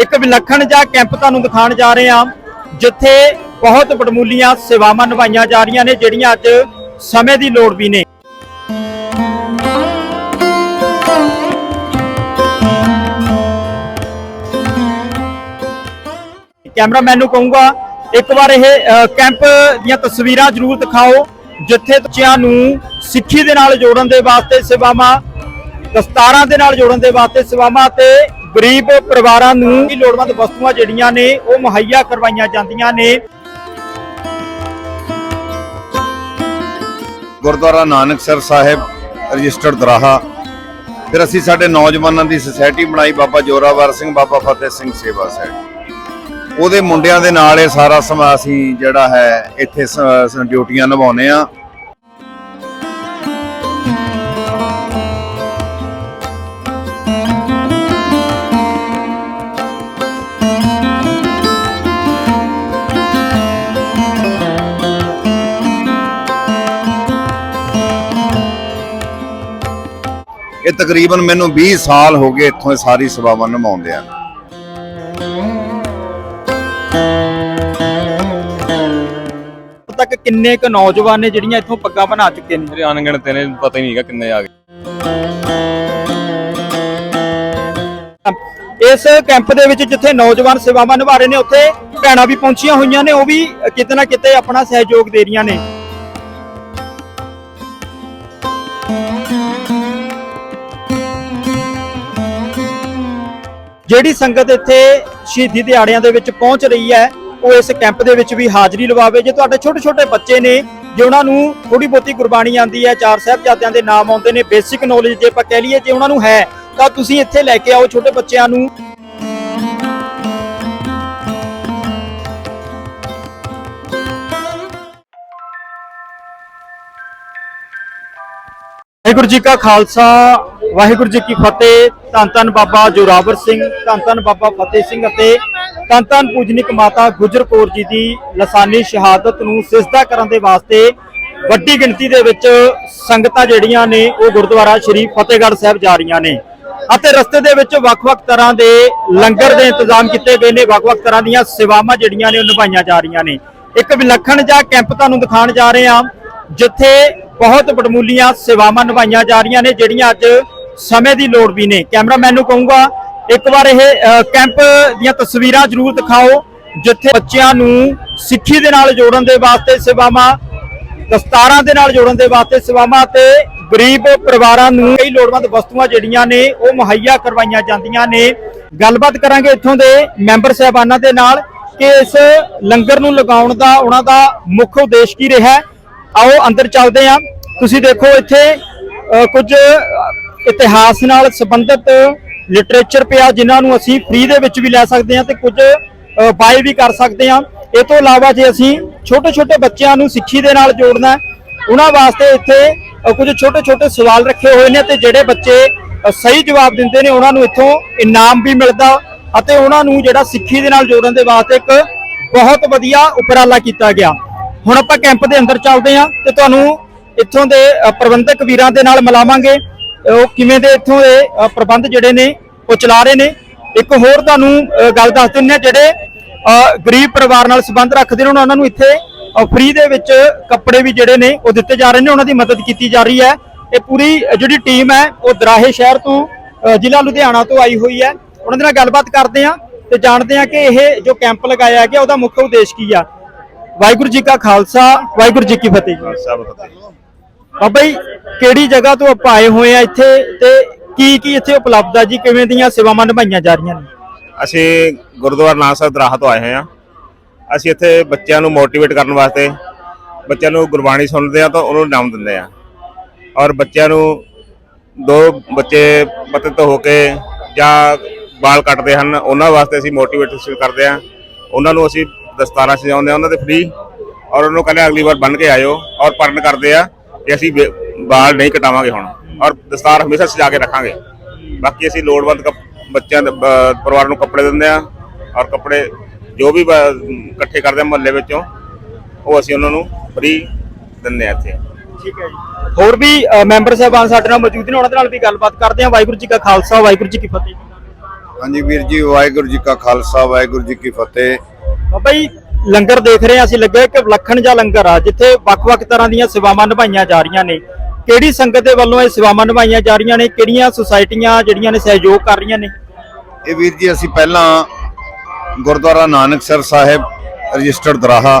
ਇੱਕ ਵਿਲੱਖਣ ਜਿਹਾ ਕੈਂਪ ਤੁਹਾਨੂੰ ਦਿਖਾਉਣ ਜਾ ਰਹੇ ਹਾਂ, ਜਿੱਥੇ ਬਹੁਤ ਵਡਮੁੱਲੀਆਂ ਸੇਵਾਵਾਂ ਨਿਭਾਈਆਂ ਜਾ ਰਹੀਆਂ ਨੇ, ਜਿਹੜੀਆਂ ਅੱਜ ਸਮੇਂ ਦੀ ਲੋੜ ਵੀ ਨੇ। ਕੈਮਰਾਮੈਨ ਨੂੰ ਕਹੂੰਗਾ, ਇੱਕ ਵਾਰ ਇਹ ਕੈਂਪ ਦੀਆਂ ਤਸਵੀਰਾਂ ਜ਼ਰੂਰ ਦਿਖਾਓ, ਜਿੱਥੇ ਬੱਚਿਆਂ ਨੂੰ ਸਿੱਖੀ ਦੇ ਨਾਲ ਜੋੜਨ ਦੇ ਵਾਸਤੇ ਸੇਵਾਵਾਂ, ਦਸਤਾਰਾਂ ਦੇ ਨਾਲ ਜੋੜਨ ਦੇ ਵਾਸਤੇ ਸੇਵਾਵਾਂ ਤੇ ਗਰੀਬ ਪਰਿਵਾਰਾਂ ਨੂੰ ਵੀ ਲੋੜਵੰਦ ਵਸਤੂਆਂ ਜਿਹੜੀਆਂ ਨੇ ਉਹ ਮੁਹੱਈਆ ਕਰਵਾਈਆਂ ਜਾਂਦੀਆਂ ਨੇ। ਗੁਰਦੁਆਰਾ ਨਾਨਕਸਰ ਸਾਹਿਬ, ਰਜਿਸਟਰਡ ਦਰਾਹਾ। ਫਿਰ ਅਸੀਂ ਸਾਡੇ ਨੌਜਵਾਨਾਂ ਦੀ ਸੁਸਾਇਟੀ ਬਣਾਈ, ਬਾਬਾ ਜੋਰਾਵਰ ਸਿੰਘ, ਬਾਬਾ ਫਤਿਹ ਸਿੰਘ ਸੇਵਾ ਸੈਟ ਉਹਦੇ ਮੁੰਡਿਆਂ ਦੇ ਨਾਲ ਇਹ ਸਾਰਾ ਸਮਾਂ ਅਸੀਂ ਜਿਹੜਾ ਹੈ, ਇੱਥੇ ਡਿਊਟੀਆਂ ਨਿਭਾਉਂਦੇ ਆ ਇਹ ਤਕਰੀਬਨ ਮੈਨੂੰ 20 ਸਾਲ ਹੋ ਗਏ ਇੱਥੋਂ ਇਹ ਸਾਰੀ ਸੇਵਾਵਾਂ ਨਿਭਾਉਂਦੇ ਆ ਹੁਣ ਤੱਕ ਕਿੰਨੇ ਕੁ ਨੌਜਵਾਨ ਨੇ ਜਿਹੜੀਆਂ ਇੱਥੋਂ ਪੱਗਾਂ ਬਣਾ ਚੁੱਕੇ ਨੇ? ਮੇਰੇ ਅਣਗਿਣਤ ਨੇ ਪਤਾ ਹੀ ਨਹੀਂਗਾ ਕਿੰਨੇ ਆ ਗਏ। ਇਸ ਕੈਂਪ ਦੇ ਵਿੱਚ ਜਿੱਥੇ ਨੌਜਵਾਨ ਸੇਵਾਵਾਂ ਨਿਭਾ ਰਹੇ ਨੇ ਉੱਥੇ ਭੈਣਾਂ ਵੀ ਪਹੁੰਚੀਆਂ ਹੋਈਆਂ ਨੇ ਉਹ ਵੀ ਕਿਤੇ ਨਾ ਕਿਤੇ ਆਪਣਾ ਸਹਿਯੋਗ ਦੇ ਰਹੀਆਂ ਨੇ। ਜਿਹੜੀ ਸੰਗਤ ਇੱਥੇ ਸ਼ਹੀਦੀ ਦਿਹਾੜਿਆਂ ਦੇ ਵਿੱਚ ਪਹੁੰਚ ਰਹੀ ਹੈ, ਉਹ ਇਸ ਕੈਂਪ ਦੇ ਵਿੱਚ ਵੀ ਹਾਜ਼ਰੀ ਲਵਾਵੇ। ਜੇ ਤੁਹਾਡੇ ਛੋਟੇ ਛੋਟੇ ਬੱਚੇ ਨੇ, ਜੇ ਉਹਨਾਂ ਨੂੰ ਥੋੜੀ ਬਹੁਤੀ ਗੁਰਬਾਣੀ ਆਉਂਦੀ ਹੈ, ਚਾਰ ਸਾਹਿਬਜ਼ਾਦਿਆਂ ਦੇ ਨਾਮ ਆਉਂਦੇ ਨੇ, ਬੇਸਿਕ ਨੌਲੇਜ ਜੇ ਆਪਾਂ ਕਹਿ ਲਈਏ, ਜੇ ਉਹਨਾਂ ਨੂੰ ਹੈ, ਤਾਂ ਤੁਸੀਂ ਇੱਥੇ ਲੈ ਕੇ ਆਓ ਛੋਟੇ ਬੱਚਿਆਂ ਨੂੰ। ਵਾਹਿਗੁਰੂ ਜੀ ਕਾ ਖਾਲਸਾ ਵਾਹਿਗੁਰੂ ਜੀ ਕੀ ਫਤਿਹ। ਧੰਨ ਧੰਨ ਬਾਬਾ ਜੋਰਾਵਰ ਸਿੰਘ, ਧੰਨ ਧੰਨ ਬਾਬਾ ਫਤਿਹ ਸਿੰਘ ਅਤੇ ਧੰਨ ਧੰਨ ਪੂਜਨਿਕ ਮਾਤਾ ਗੁਜਰ ਕੌਰ ਜੀ ਦੀ ਲਸਾਨੀ ਸ਼ਹਾਦਤ ਨੂੰ ਸਿਜਦਾ ਕਰਨ ਦੇ ਵਾਸਤੇ ਵੱਡੀ ਗਿਣਤੀ ਦੇ ਵਿੱਚ ਸੰਗਤਾਂ ਜਿਹੜੀਆਂ ਨੇ, ਉਹ ਗੁਰਦੁਆਰਾ ਸ਼੍ਰੀ ਫਤਿਹਗੜ੍ਹ ਸਾਹਿਬ ਜਾ ਰਹੀਆਂ ਨੇ। ਅਤੇ ਰਸਤੇ ਦੇ ਵਿੱਚ ਵੱਖ-ਵੱਖ ਤਰ੍ਹਾਂ ਦੇ ਲੰਗਰ ਦੇ ਇੰਤਜ਼ਾਮ ਕੀਤੇ ਗਏ ਨੇ। ਵੱਖ-ਵੱਖ ਤਰ੍ਹਾਂ ਦੀਆਂ ਸੇਵਾਵਾਂ ਜਿਹੜੀਆਂ ਨੇ, ਉਹ ਨਿਭਾਈਆਂ ਜਾ ਰਹੀਆਂ ਨੇ। ਇੱਕ ਵਿਲੱਖਣ ਜਿਹਾ ਕੈਂਪ ਤੁਹਾਨੂੰ ਦਿਖਾਉਣ ਜਾ ਰਹੇ ਹਾਂ, ਜਿੱਥੇ ਬਹੁਤ ਬੜਮੂਲੀਆਂ ਸੇਵਾਵਾਂ ਨਿਭਾਈਆਂ ਜਾ ਰਹੀਆਂ ਨੇ, ਜਿਹੜੀਆਂ ਅੱਜ ਸਮੇਂ ਦੀ ਲੋੜ ਵੀ ਨੇ। ਕੈਮਰਾਮੈਨ ਨੂੰ ਕਹੂੰਗਾ ਇੱਕ ਵਾਰ ਇਹ ਕੈਂਪ ਦੀਆਂ ਤਸਵੀਰਾਂ ਜ਼ਰੂਰ ਦਿਖਾਓ ਜਿੱਥੇ ਬੱਚਿਆਂ ਨੂੰ ਸਿੱਖੀ ਦੇ ਨਾਲ ਜੋੜਨ ਦੇ ਵਾਸਤੇ ਸੇਵਾਵਾਂ ਦਸਤਾਰਾਂ ਦੇ ਨਾਲ ਜੋੜਨ ਦੇ ਵਾਸਤੇ ਸੇਵਾਵਾਂ ਤੇ ਗਰੀਬ ਪਰਿਵਾਰਾਂ ਨੂੰ ਕਈ ਲੋੜਵੰਦ ਵਸਤੂਆਂ ਜਿਹੜੀਆਂ ਨੇ ਉਹ ਮੁਹੱਈਆ ਕਰਵਾਈਆਂ ਜਾਂਦੀਆਂ ਨੇ। ਗੱਲਬਾਤ ਕਰਾਂਗੇ ਇੱਥੋਂ ਦੇ ਮੈਂਬਰ ਸਾਹਿਬਾਨਾਂ ਦੇ ਨਾਲ ਕਿ ਇਸ ਲੰਗਰ ਨੂੰ ਲਗਾਉਣ ਦਾ ਉਹਨਾਂ ਦਾ ਮੁੱਖ ਉਦੇਸ਼ ਕੀ ਰਿਹਾ ਆਓ ਅੰਦਰ ਚੱਲਦੇ ਹਾਂ। ਤੁਸੀਂ ਦੇਖੋ ਇੱਥੇ ਅ, ਕੁਝ ਇਤਿਹਾਸ ਨਾਲ ਸੰਬੰਧਿਤ ਲਿਟਰੇਚਰ ਪਿਆ ਜਿਨ੍ਹਾਂ ਨੂੰ ਅਸੀਂ ਫ੍ਰੀ ਦੇ ਵਿੱਚ ਵੀ ਲੈ ਸਕਦੇ ਹਾਂ ਤੇ ਕੁਝ ਬਾਏ ਵੀ ਕਰ ਸਕਦੇ ਹਾਂ। ਇਹ ਤੋਂ ਇਲਾਵਾ ਜੇ ਅਸੀਂ ਛੋਟੇ ਛੋਟੇ ਬੱਚਿਆਂ ਨੂੰ ਸਿੱਖੀ ਦੇ ਨਾਲ ਜੋੜਨਾ ਉਹਨਾਂ ਵਾਸਤੇ ਇੱਥੇ ਕੁਝ ਛੋਟੇ ਛੋਟੇ ਸਵਾਲ ਰੱਖੇ ਹੋਏ ਨੇ ਤੇ ਜਿਹੜੇ ਬੱਚੇ ਸਹੀ ਜਵਾਬ ਦਿੰਦੇ ਨੇ, ਉਹਨਾਂ ਨੂੰ ਇੱਥੋਂ ਇਨਾਮ ਵੀ ਮਿਲਦਾ ਅਤੇ ਉਹਨਾਂ ਨੂੰ ਜਿਹੜਾ ਸਿੱਖੀ ਦੇ ਨਾਲ ਜੋੜਨ ਦੇ ਵਾਸਤੇ ਇੱਕ ਬਹੁਤ ਵਧੀਆ ਉਪਰਾਲਾ ਕੀਤਾ ਗਿਆ। ਹੁਣ ਆਪਾਂ ਕੈਂਪ ਦੇ ਅੰਦਰ ਚੱਲਦੇ ਹਾਂ ਤੇ ਤੁਹਾਨੂੰ ਇੱਥੋਂ ਦੇ ਪ੍ਰਬੰਧਕ ਵੀਰਾਂ ਦੇ ਨਾਲ ਮਿਲਾਵਾਂਗੇ। ਉਹ ਕਿਵੇਂ ਦੇ ਇੱਥੋਂ ਦੇ ਪ੍ਰਬੰਧ ਜਿਹੜੇ ਨੇ, ਉਹ ਚਲਾ ਰਹੇ ਨੇ? ਇੱਕ ਹੋਰ ਤੁਹਾਨੂੰ ਗੱਲ ਦੱਸ ਦਿੰਦੇ ਹਾਂ ਜਿਹੜੇ ਗਰੀਬ ਪਰਿਵਾਰ ਨਾਲ ਸੰਬੰਧ ਰੱਖਦੇ ਨੇ, ਉਹਨਾਂ ਨੂੰ ਇੱਥੇ ਫ੍ਰੀ ਦੇ ਵਿੱਚ ਕੱਪੜੇ ਵੀ ਜਿਹੜੇ ਨੇ, ਉਹ ਦਿੱਤੇ ਜਾ ਰਹੇ ਨੇ, ਉਹਨਾਂ ਦੀ ਮਦਦ ਕੀਤੀ ਜਾ ਰਹੀ ਹੈ। ਇਹ ਪੂਰੀ ਜਿਹੜੀ ਟੀਮ ਹੈ, ਉਹ ਦਰਾਹੇ ਸ਼ਹਿਰ ਤੋਂ ਜ਼ਿਲ੍ਹਾ ਲੁਧਿਆਣਾ ਤੋਂ ਆਈ ਹੋਈ ਹੈ। ਉਹਨਾਂ ਦੇ ਨਾਲ ਗੱਲਬਾਤ ਕਰਦੇ ਹਾਂ ਤੇ ਜਾਣਦੇ ਹਾਂ ਕਿ ਇਹ ਜੋ ਕੈਂਪ ਲਗਾਇਆ ਗਿਆ, ਉਹਦਾ ਮੁੱਖ ਉਦੇਸ਼ ਕੀ ਆ? ਵਾਹਿਗੁਰੂ ਜੀ ਕਾ ਖਾਲਸਾ, ਵਾਹਿਗੁਰੂ ਜੀ ਕੀ ਫਤਿਹ। ਬਾਬਾ ਜੀ ਕਿਹੜੀ ਜਗ੍ਹਾ ਤੋਂ ਆਪਾਂ ਆਏ ਹੋਏ ਆ ਇੱਥੇ ਤੇ ਕੀ ਕੀ ਇੱਥੇ ਉਪਲਬਧ ਆ ਜੀ? ਕਿਵੇਂ ਦੀਆਂ ਸੇਵਾਵਾਂ ਨਿਭਾਈਆਂ ਜਾ ਰਹੀਆਂ ਨੇ? ਅਸੀਂ ਗੁਰਦੁਆਰਾ ਨਾਨਕ ਸਾਹਿਬ ਦਰਾਹਾ ਤੋਂ ਆਏ ਹੋਏ ਹਾਂ ਅਸੀਂ ਇੱਥੇ ਬੱਚਿਆਂ ਨੂੰ ਮੋਟੀਵੇਟ ਕਰਨ ਵਾਸਤੇ, ਬੱਚਿਆਂ ਨੂੰ ਗੁਰਬਾਣੀ ਸੁਣਦੇ ਆ ਤਾਂ ਉਹਨਾਂ ਨੂੰ ਇਨਾਮ ਦਿੰਦੇ ਆ। ਔਰ ਬੱਚਿਆਂ ਨੂੰ ਦੋ ਬੱਚੇ ਪਤਿਤ ਹੋ ਕੇ ਜਾਂ ਵਾਲ ਕੱਟਦੇ ਹਨ, ਉਹਨਾਂ ਵਾਸਤੇ ਅਸੀਂ ਮੋਟੀਵੇਸ਼ਨ ਕਰਦੇ ਆ। ਉਹਨਾਂ ਨੂੰ ਅਸੀਂ ਦਸਤਾਰਾਂ ਸਜਾਉਂਦੇ ਆ, ਉਹਨਾਂ ਦੇ ਫ੍ਰੀ ਔਰ ਉਹਨੂੰ ਨੂੰ ਕਹਿੰਦੇ ਅਗਲੀ ਵਾਰ ਬਣ ਕੇ ਆਇਓ। ਔਰ ਪਰਨ ਕਰਦੇ ਆ। ਕਿ ਅਸੀਂ ਵਾਲ ਨਹੀਂ ਕਟਾਵਾਂਗੇ ਹੁਣ। ਔਰ ਦਸਤਾਰ ਹਮੇਸ਼ਾ ਸਜਾ ਕੇ ਰੱਖਾਂਗੇ। ਬਾਕੀ ਅਸੀਂ ਲੋੜਵੰਦ ਬੱਚਿਆਂ ਦੇ ਪਰਿਵਾਰ ਨੂੰ ਕੱਪੜੇ ਦਿੰਦੇ ਆ ਔਰ ਕੱਪੜੇ ਜੋ ਵੀ ਇਕੱਠੇ ਕਰਦੇ ਆ ਮੁਹੱਲੇ ਵਿੱਚੋਂ ਉਹ ਅਸੀਂ ਉਹਨਾਂ ਨੂੰ ਫ੍ਰੀ ਦਿੰਦੇ ਆ ਇੱਥੇ। ਠੀਕ ਹੈ ਜੀ। ਹੋਰ ਵੀ ਮੈਂਬਰ ਸਾਹਿਬਾਨ ਸਾਡੇ ਨਾਲ ਮੌਜੂਦ ਨੇ ਉਹਨਾਂ ਦੇ ਨਾਲ ਵੀ ਗੱਲਬਾਤ ਕਰਦੇ ਹਾਂ। ਵਾਹਿਗੁਰੂ ਜੀ ਕਾ ਖਾਲਸਾ ਵਾਹਿਗੁਰੂ ਜੀ ਕੀ ਫਤਿਹ। ਹਾਂਜੀ ਵੀਰ ਜੀ ਵਾਹਿਗੁਰੂ ਜੀ ਕਾ ਖਾਲਸਾ ਵਾਹਿਗੁਰੂ ਜੀ ਕੀ ਫਤਿਹ। ਬਾਬਾ ਜੀ ਲੰਗਰ ਦੇਖ ਰਹੇ ਹਾਂ ਅਸੀਂ ਲੱਗਿਆ ਕਿ ਵਿਲੱਖਣ ਜਿਹਾ ਲੰਗਰ ਆ, ਜਿੱਥੇ ਵੱਖ-ਵੱਖ ਤਰ੍ਹਾਂ ਦੀਆਂ ਸੇਵਾਵਾਂ ਨਿਭਾਈਆਂ ਜਾ ਰਹੀਆਂ ਨੇ। ਕਿਹੜੀ ਸੰਗਤ ਦੇ ਵੱਲੋਂ ਇਹ ਸੇਵਾਵਾਂ ਨਿਭਾਈਆਂ ਜਾ ਰਹੀਆਂ ਨੇ? ਕਿਹੜੀਆਂ ਸੁਸਾਇਟੀਆਂ ਜਿਹੜੀਆਂ ਨੇ ਸਹਿਯੋਗ ਕਰ ਰਹੀਆਂ ਨੇ? ਇਹ ਵੀਰ ਜੀ, ਅਸੀਂ ਪਹਿਲਾਂ ਗੁਰਦੁਆਰਾ ਨਾਨਕਸਰ ਸਾਹਿਬ ਰਜਿਸਟਰਡ ਦਰਾਹਾ,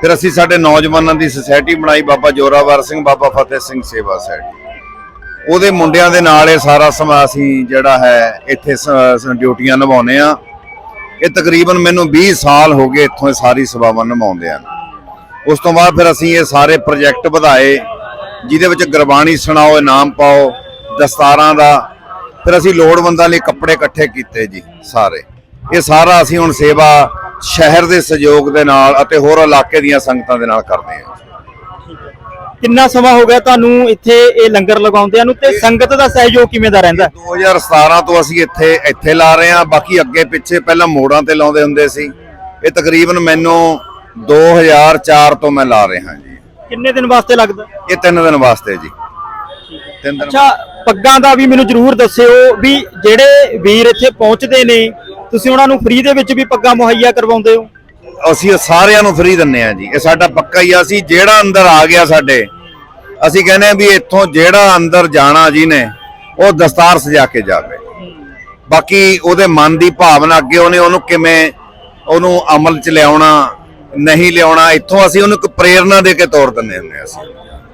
ਫਿਰ ਅਸੀਂ ਸਾਡੇ ਨੌਜਵਾਨਾਂ ਦੀ ਸੁਸਾਇਟੀ ਬਣਾਈ, ਬਾਬਾ ਜੋਰਾਵਰ ਸਿੰਘ, ਬਾਬਾ ਫਤਿਹ ਸਿੰਘ ਸੇਵਾ ਸੋਸਾਇਟੀ। ਉਹਦੇ ਮੁੰਡਿਆਂ ਦੇ ਨਾਲ ਇਹ ਸਾਰਾ ਸਮਾਂ ਅਸੀਂ ਜਿਹੜਾ ਹੈ, ਇੱਥੇ ਡਿਊਟੀਆਂ ਨਿਭਾਉਂਦੇ ਆ ਇਹ ਤਕਰੀਬਨ ਮੈਨੂੰ 20 ਸਾਲ ਹੋ ਗਏ ਇੱਥੋਂ ਇਹ ਸਾਰੀ ਸੇਵਾਵਾਂ ਨਿਭਾਉਂਦੇ ਆ ਉਸ ਤੋਂ ਬਾਅਦ ਫਿਰ ਅਸੀਂ ਇਹ ਸਾਰੇ ਪ੍ਰੋਜੈਕਟ ਵਧਾਏ, ਜਿਹਦੇ ਵਿੱਚ ਗੁਰਬਾਣੀ ਸੁਣਾਓ, ਇਨਾਮ ਪਾਓ, ਦਸਤਾਰਾਂ ਦਾ, ਫਿਰ ਅਸੀਂ ਲੋੜਵੰਦਾਂ ਲਈ ਕੱਪੜੇ ਇਕੱਠੇ ਕੀਤੇ ਜੀ ਸਾਰੇ। ਇਹ ਸਾਰਾ ਅਸੀਂ ਹੁਣ ਸੇਵਾ ਸ਼ਹਿਰ ਦੇ ਸਹਿਯੋਗ ਦੇ ਨਾਲ ਅਤੇ ਹੋਰ ਇਲਾਕੇ ਦੀਆਂ ਸੰਗਤਾਂ ਦੇ ਨਾਲ ਕਰਦੇ ਹਾਂ। ਕਿੰਨਾ ਸਮਾਂ ਹੋ ਗਿਆ ਤੁਹਾਨੂੰ ਇੱਥੇ ਇਹ ਲੰਗਰ ਲਗਾਉਂਦਿਆਂ ਨੂੰ ਤੇ ਸੰਗਤ ਦਾ ਸਹਿਯੋਗ ਕਿਵੇਂ ਦਾ ਰਹਿੰਦਾ? 2017 ਤੋਂ ਅਸੀਂ ਇੱਥੇ ਇੱਥੇ ਲਾ ਰਹੇ ਹਾਂ ਬਾਕੀ ਅੱਗੇ ਪਿੱਛੇ ਪਹਿਲਾਂ ਮੋੜਾਂ ਤੇ ਲਾਉਂਦੇ ਹੁੰਦੇ ਸੀ। ਇਹ ਤਕਰੀਬਨ ਮੈਨੂੰ 2004 ਤੋਂ ਮੈਂ ਲਾ ਰਿਹਾ ਜੀ। ਕਿੰਨੇ ਦਿਨ ਵਾਸਤੇ ਲੱਗਦਾ? ਇਹ ਤਿੰਨ ਦਿਨ ਵਾਸਤੇ ਜੀ। ਤਿੰਨ ਦਿਨ ਅੱਛਾ ਪੱਗਾਂ ਦਾ ਵੀ ਮੈਨੂੰ ਜਰੂਰ ਦੱਸਿਓ ਵੀ ਜਿਹੜੇ ਵੀਰ ਇੱਥੇ ਪਹੁੰਚਦੇ ਨੇ ਤੁਸੀਂ ਉਹਨਾਂ ਨੂੰ ਫ੍ਰੀ ਦੇ ਵਿੱਚ ਵੀ ਪੱਗਾਂ ਮੁਹੱਈਆ ਕਰਵਾਉਂਦੇ ਹੋ? ਅਸੀਂ ਸਾਰਿਆਂ ਨੂੰ ਫ੍ਰੀ ਦਿੰਨੇ ਆ ਜੀ। ਇਹ ਸਾਡਾ ਪੱਕਾ ਹੀ ਆ। ਅਸੀਂ ਜਿਹੜਾ ਅੰਦਰ ਆ ਗਿਆ ਸਾਡੇ ਅਸੀਂ ਕਹਿੰਦੇ ਆ ਵੀ ਇੱਥੋਂ ਜਿਹੜਾ ਅੰਦਰ ਜਾਣਾ ਜੀ ਨੇ ਉਹ ਦਸਤਾਰ ਸਜਾ ਕੇ ਜਾਵੇ। ਬਾਕੀ ਉਹਦੇ ਮਨ ਦੀ ਭਾਵਨਾ ਅੱਗੇ ਉਹਨੇ ਉਹਨੂੰ ਕਿਵੇਂ ਉਹਨੂੰ ਅਮਲ ਚ ਲਿਆਉਣਾ ਨਹੀਂ ਲਿਆਉਣਾ ਇੱਥੋਂ ਅਸੀਂ ਉਹਨੂੰ ਇੱਕ ਪ੍ਰੇਰਣਾ ਦੇ ਕੇ ਤੋਰ ਦਿੰਦੇ ਹੁੰਦੇ ਹਾਂ ਅਸੀਂ।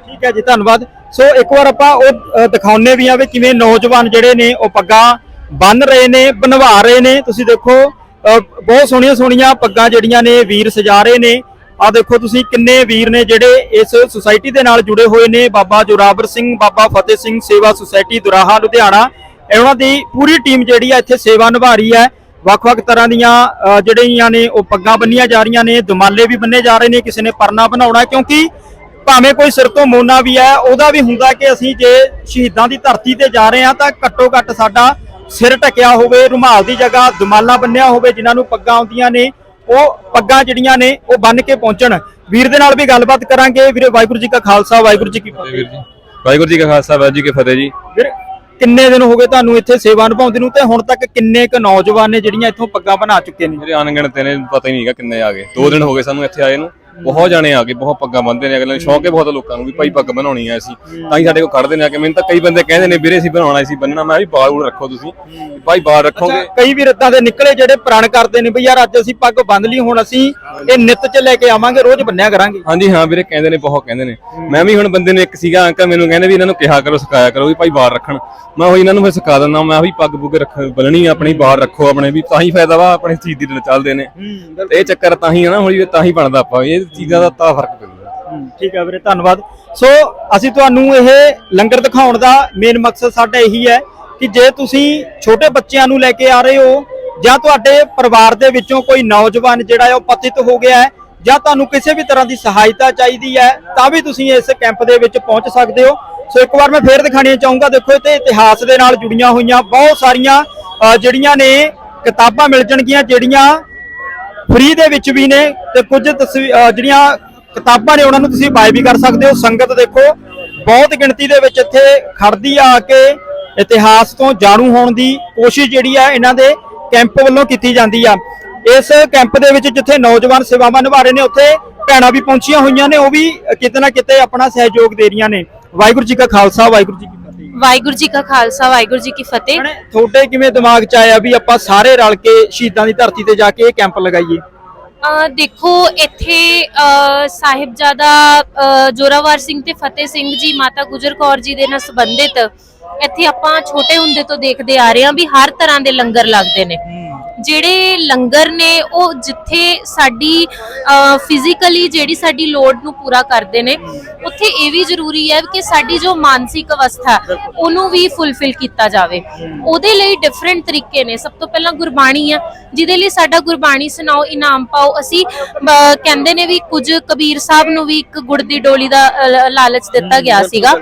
ਠੀਕ ਹੈ ਜੀ ਧੰਨਵਾਦ। ਸੋ ਇੱਕ ਵਾਰ ਆਪਾਂ ਉਹ ਅ, ਦਿਖਾਉਂਦੇ ਵੀ ਆ ਵੀ ਕਿਵੇਂ ਨੌਜਵਾਨ ਜਿਹੜੇ ਨੇ ਉਹ ਪੱਗਾਂ ਬੰਨ ਰਹੇ ਨੇ ਬਣਵਾ ਰਹੇ ਨੇ। ਤੁਸੀਂ ਦੇਖੋ ਬਹੁਤ ਸੋਹਣੀਆਂ ਸੋਹਣੀਆਂ ਪੱਗਾਂ ਜਿਹੜੀਆਂ ਨੇ, ਵੀਰ ਸਜਾ ਰਹੇ ਨੇ। ਆ ਦੇਖੋ ਤੁਸੀਂ ਕਿੰਨੇ ਵੀਰ ਨੇ ਜਿਹੜੇ ਇਸ ਸੁਸਾਇਟੀ ਦੇ ਨਾਲ ਜੁੜੇ ਹੋਏ ਨੇ। ਬਾਬਾ ਜੋਰਾਵਰ ਸਿੰਘ, ਬਾਬਾ ਫਤਿਹ ਸਿੰਘ, ਸੇਵਾ ਸੁਸਾਇਟੀ ਦੁਰਾਹਾ, ਲੁਧਿਆਣਾ। ਇਹ ਉਹਨਾਂ ਦੀ ਪੂਰੀ ਟੀਮ ਜਿਹੜੀ ਆ, ਇੱਥੇ ਸੇਵਾ ਨਿਭਾ ਰਹੀ ਹੈ। ਵੱਖ-ਵੱਖ ਤਰ੍ਹਾਂ ਦੀਆਂ ਜਿਹੜੀਆਂ ਨੇ ਉਹ ਪੱਗਾਂ ਬੰਨੀਆਂ ਜਾ ਰਹੀਆਂ ਨੇ। ਦੁਮਾਲੇ ਵੀ ਬੰਨੇ ਜਾ ਰਹੇ ਨੇ, ਕਿਸੇ ਨੇ ਪਰਨਾ ਬਣਾਉਣਾ ਕਿਉਂਕਿ ਭਾਵੇਂ ਕੋਈ ਸਿਰ ਤੋਂ ਮੋਨਾ ਵੀ ਹੈ, ਉਹਦਾ ਵੀ ਹੁੰਦਾ ਕਿ ਅਸੀਂ ਜੇ ਸ਼ਹੀਦਾਂ ਦੀ ਧਰਤੀ ਤੇ ਜਾ ਰਹੇ ਹਾਂ, ਤਾਂ ਘੱਟੋ ਘੱਟ ਸਾਡਾ ਸਿਰ ਢਕਿਆ ਹੋਵੇ ਰੁਮਾਲ ਦੀ ਜਗ੍ਹਾ ਦੁਮਾਲਾ ਬੰਨਿਆ ਹੋਵੇ ਜਿਨ੍ਹਾਂ ਨੂੰ ਪੱਗਾਂ ਆਉਂਦੀਆਂ ਨੇ ਉਹ ਪੱਗਾਂ ਜਿਹੜੀਆਂ ਨੇ ਉਹ ਬੰਨ ਕੇ ਪਹੁੰਚਣ। ਵੀਰ ਦੇ ਨਾਲ ਵੀ ਗੱਲਬਾਤ ਕਰਾਂਗੇ। ਵੀਰੇ ਵਾਹਿਗੁਰੂ ਜੀ ਕਾ ਖਾਲਸਾ ਵਾਹਿਗੁਰੂ ਜੀ ਕੀ ਫਤਿਹ। ਵਾਹਿਗੁਰੂ ਜੀ ਕਾ ਖਾਲਸਾ ਵਾਹਿਗੁਰੂ ਜੀ ਕੀ ਫਤਿਹ ਜੀ। ਵੀਰ ਕਿੰਨੇ ਦਿਨ ਹੋ ਗਏ ਤੁਹਾਨੂੰ ਇੱਥੇ ਸੇਵਾ ਨਿਭਾਉਂਦੇ ਨੂੰ ਤੇ ਹੁਣ ਤੱਕ ਕਿੰਨੇ ਕੁ ਨੌਜਵਾਨ ਨੇ ਜਿਹੜੀਆਂ ਇੱਥੋਂ ਪੱਗਾਂ ਬਣਾ ਚੁੱਕੇ ਨੇ? ਮੇਰੇ ਅਣਗਿਣਤ ਨੇ ਪਤਾ ਹੀ ਨਹੀਂਗਾ ਕਿੰਨੇ ਆ ਗਏ। ਦੋ ਦਿਨ ਹੋ ਗਏ ਸਾਨੂੰ ਇੱਥੇ ਆਏ ਨੂੰ। ਬਹੁਤ ਜਾਣੇ ਆ ਗਏ ਬਹੁਤ ਪੱਗਾਂ ਬੰਨਦੇ ਨੇ ਅਗਲੇ ਨੂੰ ਸ਼ੌਂਕ ਹੈ ਬਹੁਤ ਲੋਕਾਂ ਨੂੰ ਵੀ ਭਾਈ ਪੱਗ ਬਣਾਉਣੀ ਆ ਅਸੀਂ। ਤਾਂ ਹੀ ਸਾਡੇ ਕੋਲ ਖੜਦੇ ਨੇ ਆ ਕੇ ਮੈਨੂੰ ਤਾਂ ਕਈ ਬੰਦੇ ਕਹਿੰਦੇ ਨੇ ਵੀਰੇ ਅਸੀਂ ਬਣਾਉਣਾ ਸੀ ਬੰਨਣਾ ਮੈਂ ਵੀ ਬਾਲ ਬੂਲ ਰੱਖੋ ਤੁਸੀਂ। ਭਾਈ ਬਾਲ ਰੱਖੋਗੇ? ਕਈ ਵੀਰ ਏਦਾਂ ਦੇ ਨਿਕਲੇ ਜਿਹੜੇ ਪ੍ਰਣ ਕਰਦੇ ਨੇ ਵੀ ਯਾਰ ਅੱਜ ਅਸੀਂ ਪੱਗ ਬੰਨ ਲਈ ਹੁਣ ਅਸੀਂ ਇਹ ਨਿੱਤ ਚ ਲੈ ਕੇ ਆਵਾਂਗੇ ਰੋਜ਼ ਬੰਨਿਆ ਕਰਾਂਗੇ। ਹਾਂਜੀ ਹਾਂ ਵੀਰੇ ਕਹਿੰਦੇ ਨੇ ਬਹੁਤ ਕਹਿੰਦੇ ਨੇ। ਮੈਂ ਵੀ ਹੁਣ ਬੰਦੇ ਨੂੰ ਇੱਕ ਸੀਗਾ ਅੰਕਲ ਮੈਨੂੰ ਕਹਿੰਦੇ ਵੀ ਇਹਨਾਂ ਨੂੰ ਕਿਹਾ ਕਰੋ ਸਿਖਾਇਆ ਕਰੋ ਵੀ ਭਾਈ ਬਾਲ ਰੱਖਣ। ਮੈਂ ਉਹ ਇਹਨਾਂ ਨੂੰ ਫਿਰ ਸਿਖਾ ਦਿੰਦਾ ਮੈਂ ਵੀ ਪੱਗ ਪੁੱਗ ਰੱਖ ਬੰਨਣੀ ਆਪਣੀ ਬਾਲ ਰੱਖੋ ਆਪਣੇ ਵੀ ਤਾਂ ਹੀ ਫਾਇਦਾ ਵਾ ਆਪਣੇ ਚੀਜ਼ ਦੀ ਦਿਨ ਚੱਲਦੇ ਨੇ ਇਹ ਚੱਕਰ ਤਾਂ ਹੀ ਆ ਨਾ ਹੌਲੀ ਤਾਂ ਹੀ ਬਣਦਾ ਆਪਾਂ ਇਹ ਚੀਜ਼ਾਂ ਦਾ ਤਾਂ ਫ਼ਰਕ ਪੈਂਦਾ। ਹਮ, ਠੀਕ ਹੈ ਵੀਰੇ ਧੰਨਵਾਦ। ਸੋ ਅਸੀਂ ਤੁਹਾਨੂੰ ਇਹ ਲੰਗਰ ਦਿਖਾਉਣ ਦਾ ਮੇਨ ਮਕਸਦ ਸਾਡਾ ਇਹੀ ਹੈ ਕਿ ਜੇ ਤੁਸੀਂ ਛੋਟੇ ਬੱਚਿਆਂ ਨੂੰ ਲੈ ਕੇ ਆ ਰਹੇ ਹੋ ਜਾਂ ਤੁਹਾਡੇ ਪਰਿਵਾਰ ਦੇ ਵਿੱਚੋਂ ਕੋਈ ਨੌਜਵਾਨ ਜਿਹੜਾ ਹੈ ਉਹ ਪਤਿਤ ਹੋ ਗਿਆ ਹੈ ਜਾਂ ਤੁਹਾਨੂੰ ਕਿਸੇ ਵੀ ਤਰ੍ਹਾਂ ਦੀ ਸਹਾਇਤਾ ਚਾਹੀਦੀ ਹੈ ਤਾਂ ਵੀ ਤੁਸੀਂ ਇਸ ਕੈਂਪ ਦੇ ਵਿੱਚ ਪਹੁੰਚ ਸਕਦੇ ਹੋ। ਸੋ ਇੱਕ ਵਾਰ ਮੈਂ ਫੇਰ ਦਿਖਾਣੀ ਚਾਹੂੰਗਾ ਦੇਖੋ ਇੱਥੇ ਇਤਿਹਾਸ ਦੇ ਨਾਲ ਜੁੜੀਆਂ ਹੋਈਆਂ ਬਹੁਤ ਸਾਰੀਆਂ ਅ, ਜਿਹੜੀਆਂ ਨੇ ਕਿਤਾਬਾਂ ਮਿਲ ਜਾਣਗੀਆਂ ਜਿਹੜੀਆਂ ਫ੍ਰੀ ਦੇ ਵਿੱਚ ਵੀ ਨੇ ਤੇ ਕੁਝ ਤਸਵੀ- ਜਿਹੜੀਆਂ ਕਿਤਾਬਾਂ ਨੇ ਉਹਨਾਂ ਨੂੰ ਤੁਸੀਂ ਬਾਏ ਵੀ ਕਰ ਸਕਦੇ ਹੋ। ਸੰਗਤ ਦੇਖੋ, ਬਹੁਤ ਗਿਣਤੀ ਦੇ ਵਿੱਚ ਇੱਥੇ ਖੜਦੀ ਆ ਕੇ ਇਤਿਹਾਸ ਤੋਂ ਜਾਣੂ ਹੋਣ ਦੀ ਕੋਸ਼ਿਸ਼ ਜਿਹੜੀ ਆ ਇਹਨਾਂ ਦੇ ਕੈਂਪ ਵੱਲੋਂ ਕੀਤੀ ਜਾਂਦੀ ਆ। ਇਸ ਕੈਂਪ ਦੇ ਵਿੱਚ ਜਿੱਥੇ ਨੌਜਵਾਨ ਸੇਵਾਵਾਂ ਨਿਭਾ ਰਹੇ ਨੇ, ਉੱਥੇ ਭੈਣਾਂ ਵੀ ਪਹੁੰਚੀਆਂ ਹੋਈਆਂ ਨੇ, ਉਹ ਵੀ ਕਿਤੇ ਨਾ ਕਿਤੇ ਆਪਣਾ ਸਹਿਯੋਗ ਦੇ ਰਹੀਆਂ ਨੇ। ਵਾਹਿਗੁਰੂ ਜੀ ਕਾ ਖਾਲਸਾ, ਵਾਹਿਗੁਰੂ ਜੀ ਵਾਹਿਗੁਰੂ ਜੀ ਕਾ ਖਾਲਸਾ ਵਾਹਿਗੁਰੂ ਜੀ ਕੀ ਫਤਿਹ। ਤੁਹਾਡੇ ਕਿਵੇਂ ਦਿਮਾਗ 'ਚ ਆਇਆ ਵੀ ਆਪਾਂ ਸਾਰੇ ਰਲ ਕੇ ਸ਼ਹੀਦਾਂ ਦੀ ਧਰਤੀ ਤੇ ਜਾ ਕੇ ਇਹ ਕੈਂਪ ਲਗਾਈਏ? ਅਹ ਦੇਖੋ ਇੱਥੇ ਸਾਹਿਬਜ਼ਾਦਾ ਜੋਰਾਵਰ ਸਿੰਘ ਤੇ ਫਤਿਹ ਸਿੰਘ ਜੀ ਮਾਤਾ ਗੁਜਰ ਕੌਰ ਜੀ ਦੇ ਨਾਲ ਸੰਬੰਧਿਤ ਇੱਥੇ ਆਪਾਂ ਛੋਟੇ ਹੁੰਦੇ ਤੋਂ ਦੇਖਦੇ ਆ ਰਹੇ ਹਾਂ ਵੀ ਹਰ ਤਰ੍ਹਾਂ ਦੇ ਲੰਗਰ ਲੱਗਦੇ ਨੇ। ਜਿਹੜੇ ਲੰਗਰ ਨੇ ਉਹ ਜਿੱਥੇ ਸਾਡੀ ਫਿਜ਼ੀਕਲੀ ਜਿਹੜੀ ਸਾਡੀ ਲੋੜ ਨੂੰ ਪੂਰਾ ਕਰਦੇ ਨੇ। ਉੱਥੇ ਇਹ ਵੀ ਜ਼ਰੂਰੀ ਹੈ ਕਿ ਸਾਡੀ ਜੋ ਮਾਨਸਿਕ ਅਵਸਥਾ ਉਹਨੂੰ ਵੀ ਫੁੱਲਫਿਲ ਕੀਤਾ ਜਾਵੇ। ਉਹਦੇ ਲਈ ਡਿਫਰੈਂਟ ਤਰੀਕੇ ਨੇ। ਸਭ ਤੋਂ ਪਹਿਲਾਂ ਗੁਰਬਾਣੀ ਆ ਜਿਹਦੇ ਲਈ ਸਾਡਾ ਗੁਰਬਾਣੀ ਸੁਣਾਓ ਇਨਾਮ ਪਾਓ। ਅਸੀਂ ਕਹਿੰਦੇ ਨੇ ਵੀ ਕੁਝ ਕਬੀਰ ਸਾਹਿਬ ਨੂੰ ਵੀ ਇੱਕ ਗੁੜ ਦੀ ਡੋਲੀ ਦਾ ਲਾਲਚ ਦਿੱਤਾ ਗਿਆ ਸੀਗਾ।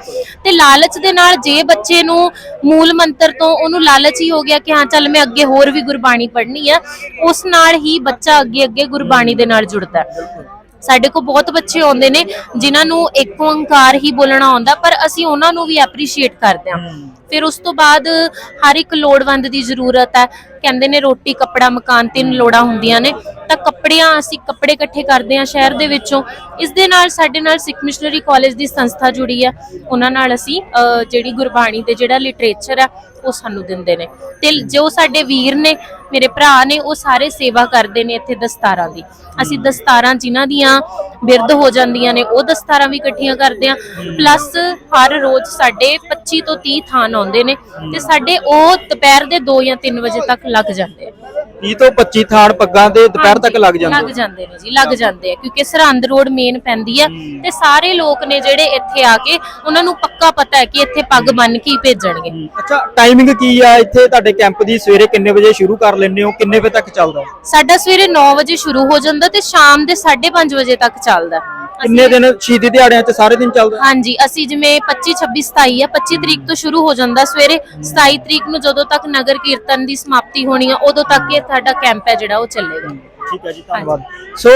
ਤੇ ਲਾਲਚ ਦੇ ਨਾਲ ਜੇ ਬੱਚੇ ਨੂੰ ਮੂਲ ਮੰਤਰ ਤੋਂ ਉਹਨੂੰ ਲਾਲਚ ਹੀ ਹੋ ਗਿਆ ਕਿ ਹਾਂ ਚੱਲ ਮੈਂ ਅੱਗੇ ਹੋਰ ਵੀ ਗੁਰਬਾਣੀ ਪੜ੍ਹਨੀ ਆ ਉਸ ਨਾਲ ਹੀ ਬੱਚਾ ਅੱਗੇ ਅੱਗੇ ਗੁਰਬਾਣੀ ਦੇ ਨਾਲ ਜੁੜਦਾ ਹੈ। ਸਾਡੇ ਕੋਲ ਬਹੁਤ ਬੱਚੇ ਆਉਂਦੇ ਨੇ ਜਿਨ੍ਹਾਂ ਨੂੰ ਇੱਕ ਓੰਕਾਰ ਹੀ ਬੋਲਣਾ ਆਉਂਦਾ ਪਰ ਅਸੀਂ ਉਹਨਾਂ ਨੂੰ ਵੀ ਐਪਰੀਸ਼ੀਏਟ ਕਰਦੇ ਹਾਂ। ਫਿਰ ਉਸ ਤੋਂ ਬਾਅਦ ਹਰ ਇੱਕ ਲੋੜਵੰਦ ਦੀ ਜ਼ਰੂਰਤ ਹੈ। ਕਹਿੰਦੇ ਨੇ ਰੋਟੀ, ਕੱਪੜਾ, ਮਕਾਨ ਤਿੰਨ ਲੋੜਾਂ ਹੁੰਦੀਆਂ ਨੇ। ਤਾਂ ਕੱਪੜਿਆਂ ਅਸੀਂ ਕੱਪੜੇ ਇਕੱਠੇ ਕਰਦੇ ਹਾਂ ਸ਼ਹਿਰ ਦੇ ਵਿੱਚੋਂ। ਇਸ ਦੇ ਨਾਲ ਸਾਡੇ ਨਾਲ ਸਿੱਖ ਮਿਸ਼ਨਰੀ ਕਾਲਜ ਦੀ ਸੰਸਥਾ ਜੁੜੀ ਹੈ। ਉਹਨਾਂ ਨਾਲ ਅਸੀਂ ਜਿਹੜੀ ਗੁਰਬਾਣੀ ਦੇ ਜਿਹੜਾ ਲਿਟਰੇਚਰ ਹੈ, ਉਹ ਸਾਨੂੰ ਦਿੰਦੇ ਨੇ। ਤੇ ਜੋ ਸਾਡੇ ਵੀਰ ਨੇ, ਮੇਰੇ ਭਰਾ ਨੇ, ਉਹ ਸਾਰੇ ਸੇਵਾ ਕਰਦੇ ਨੇ ਇੱਥੇ ਦਸਤਾਰਾਂ ਦੀ। ਅਸੀਂ ਦਸਤਾਰਾਂ ਜਿਨ੍ਹਾਂ ਦੀਆਂ ਬਿਰਧ ਹੋ ਜਾਂਦੀਆਂ ਨੇ, ਉਹ ਦਸਤਾਰਾਂ ਵੀ ਇਕੱਠੀਆਂ ਕਰਦੇ ਆ। ਪਲੱਸ ਹਰ ਰੋਜ਼ ਸਾਡੇ 25 ਤੋਂ 30 ਥਾਨ ਆਉਂਦੇ ਨੇ ਤੇ ਸਾਡੇ ਉਹ ਦੁਪਹਿਰ ਦੇ 2 ਜਾਂ 3 ਵਜੇ ਤੱਕ ਲੱਗ ਜਾਂਦੇ ਆ। 30 ਤੋਂ 25 ਥਾਣ ਪੱਗਾਂ ਦੇ ਦੁਪਹਿਰ ਤੱਕ ਲੱਗ ਜਾਂਦੇ ਲੱਗ ਜਾਂਦੇ ਨੇ ਜੀ ਲੱਗ ਜਾਂਦੇ ਆ ਕਿਉਂਕਿ ਸਰਹੰਦ ਰੋਡ ਮੇਨ ਪੈਂਦੀ ਆ ਤੇ ਸਾਰੇ ਲੋਕ ਨੇ ਜਿਹੜੇ ਇੱਥੇ ਆ ਕੇ ਉਹਨਾਂ ਨੂੰ ਪੱਕਾ ਪਤਾ ਹੈ ਕਿ ਇੱਥੇ ਪੱਗ ਬੰਨ ਕੇ ਹੀ ਭੇਜਣਗੇ। ਅੱਛਾ ਟਾਈਮਿੰਗ ਕੀ ਆ ਇੱਥੇ? ਤੁਹਾਡੇ ਕੈਂਪ ਦੀ ਸਵੇਰੇ ਕਿੰਨੇ ਵਜੇ ਸ਼ੁਰੂ ਕਰ ਲੈਂਦੇ ਹੋ? ਕਿੰਨੇ ਵਜੇ ਤੱਕ ਚੱਲਦਾ? ਸਾਡਾ ਸਵੇਰੇ 9 ਵਜੇ ਸ਼ੁਰੂ ਹੋ ਜਾਂਦਾ ਤੇ ਸ਼ਾਮ ਦੇ 5:30 ਵਜੇ ਤੱਕ ਚੱਲਦਾ। ਕਿੰਨੇ ਦਿਨ ਸ਼ਹੀਦੀ ਦਿਹਾੜਿਆਂ 'ਚ ਸਾਰੇ ਦਿਨ ਚੱਲਦਾ? ਹਾਂਜੀ ਅਸੀਂ ਜਿਵੇਂ 25 26 27 ਆ 25 ਤਰੀਕ ਤੋਂ ਸ਼ੁਰੂ ਹੋ ਜਾਂਦਾ ਸਵੇਰੇ। 27 ਤਰੀਕ ਨੂੰ ਜਦੋਂ ਤੱਕ ਨਗਰ ਕੀਰਤਨ ਦੀ ਸਮਾਪਤੀ ਹੋਣੀ ਆ ਉਦੋਂ ਤੱਕ ਇਹ ਸਾਡਾ ਕੈਂਪ ਹੈ ਜਿਹੜਾ ਉਹ ਚੱਲੇਗਾ। ਠੀਕ ਹੈ ਜੀ ਧੰਨਵਾਦ। ਸੋ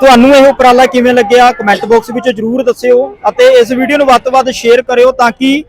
ਤੁਹਾਨੂੰ ਇਹ ਉਪਰਾਲਾ ਕਿਵੇਂ ਲੱਗਿਆ? ਕਮੈਂਟ ਬਾਕਸ ਵਿੱਚ ਜਰੂਰ ਦੱਸਿਓ ਅਤੇ ਇਸ ਵੀਡੀਓ ਨੂੰ ਵੱਧ ਤੋਂ ਵੱਧ ਸ਼ੇਅਰ ਕਰਿਓ ਤਾਂ ਕਿ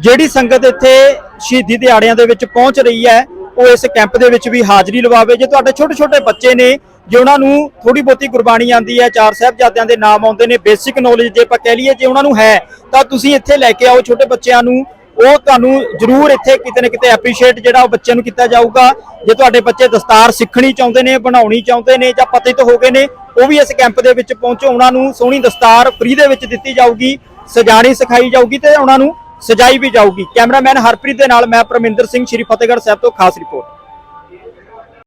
ਜਿਹੜੀ ਸੰਗਤ ਇੱਥੇ ਸ਼ਹੀਦੀ ਦਿਹਾੜਿਆਂ ਦੇ ਵਿੱਚ ਪਹੁੰਚ ਰਹੀ ਹੈ ਉਹ ਇਸ ਕੈਂਪ ਦੇ ਵਿੱਚ ਵੀ ਹਾਜ਼ਰੀ ਲਵਾਵੇ। ਜੇ ਤੁਹਾਡੇ ਛੋਟੇ ਛੋਟੇ ਬੱਚੇ ਨੇ ਜੇ ਉਹਨਾਂ ਨੂੰ ਥੋੜੀ ਬਹੁਤੀ ਗੁਰਬਾਣੀ ਆਂਦੀ ਹੈ, ਚਾਰ ਸਾਹਿਬਜ਼ਾਦਿਆਂ ਦੇ ਨਾਮ ਆਉਂਦੇ ਨੇ ਬੇਸਿਕ ਨੌਲੇਜ ਜੇ ਆਪਾਂ ਕਹਿ ਲਈਏ, ਜੇ ਉਹਨਾਂ ਨੂੰ ਹੈ, ਤਾਂ ਤੁਸੀਂ ਇੱਥੇ ਲੈ ਕੇ ਆਓ ਛੋਟੇ ਬੱਚਿਆਂ ਨੂੰ। ਉਹ ਤੁਹਾਨੂੰ ਜ਼ਰੂਰ ਇੱਥੇ ਕਿਤੇ ਨਾ ਕਿਤੇ ਐਪਰੀਸ਼ੀਏਟ ਜਿਹੜਾ ਉਹ ਬੱਚਿਆਂ ਨੂੰ ਕੀਤਾ ਜਾਊਗਾ। ਜੇ ਤੁਹਾਡੇ ਬੱਚੇ ਦਸਤਾਰ ਸਿੱਖਣੀ ਚਾਹੁੰਦੇ ਨੇ, ਬਣਾਉਣੀ ਚਾਹੁੰਦੇ ਨੇ, ਜਾਂ ਪਤਿਤ ਹੋ ਗਏ ਨੇ, ਉਹ ਵੀ ਇਸ ਕੈਂਪ ਦੇ ਵਿੱਚ ਪਹੁੰਚੋ। ਉਹਨਾਂ ਨੂੰ ਸੋਹਣੀ ਦਸਤਾਰ ਫ੍ਰੀ ਦੇ ਵਿੱਚ ਦਿੱਤੀ ਜਾਊਗੀ, ਸਜਾਣੀ ਸਿਖਾਈ ਜਾਊਗੀ ਤੇ ਉਹਨਾਂ ਨੂੰ ਸਜਾਈ ਵੀ ਜਾਊਗੀ। ਕੈਮਰਾਮੈਨ ਹਰਪ੍ਰੀਤ ਦੇ ਨਾਲ ਮੈਂ ਪਰਮਿੰਦਰ ਸਿੰਘ, ਸ਼੍ਰੀ ਫਤਿਹਗੜ੍ਹ ਸਾਹਿਬ ਤੋਂ ਖਾਸ ਰਿਪੋਰਟ